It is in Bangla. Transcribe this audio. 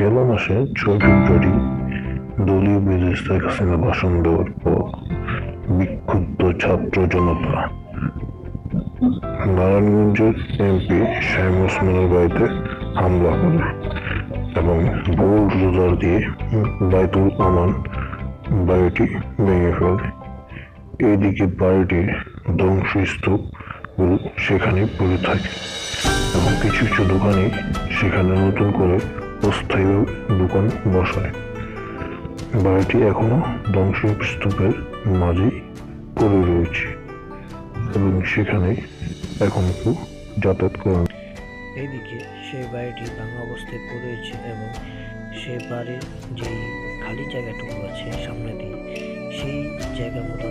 গেল মাসে ছয় ফেব্রুয়ারি দলীয় বিদেশ শেখ হাসিনা ভাষণ দেওয়ার পর বিক্ষুব্ধ ছাত্র জনতা। নারায়ণগঞ্জের এমপি শাহিম ওসমানের বাড়িতে হামলা করে এবং বোল রোজার দিয়ে বাইতুল আমান বাড়িটি ভেঙে ফেলে। এদিকে বাড়িটির ধ্বংসস্তূপ, সেখানে পড়ে থাকে। এবং কিছু কিছু দোকানে সেখানে নতুন করে অস্থায়ী দোকান বসায় বাড়িটি এখনও ধ্বংসস্তূপের মাঝেই পড়ে রয়েছে এবং সেখানে এখন কেউ যাতায়াত করে না। এদিকে সেই বাড়িটি ভাঙা অবস্থায় পড়েছে এবং সে বাড়ির যে খালি জায়গাটুকু আছে সামনে দিয়ে, সেই জায়গার মতো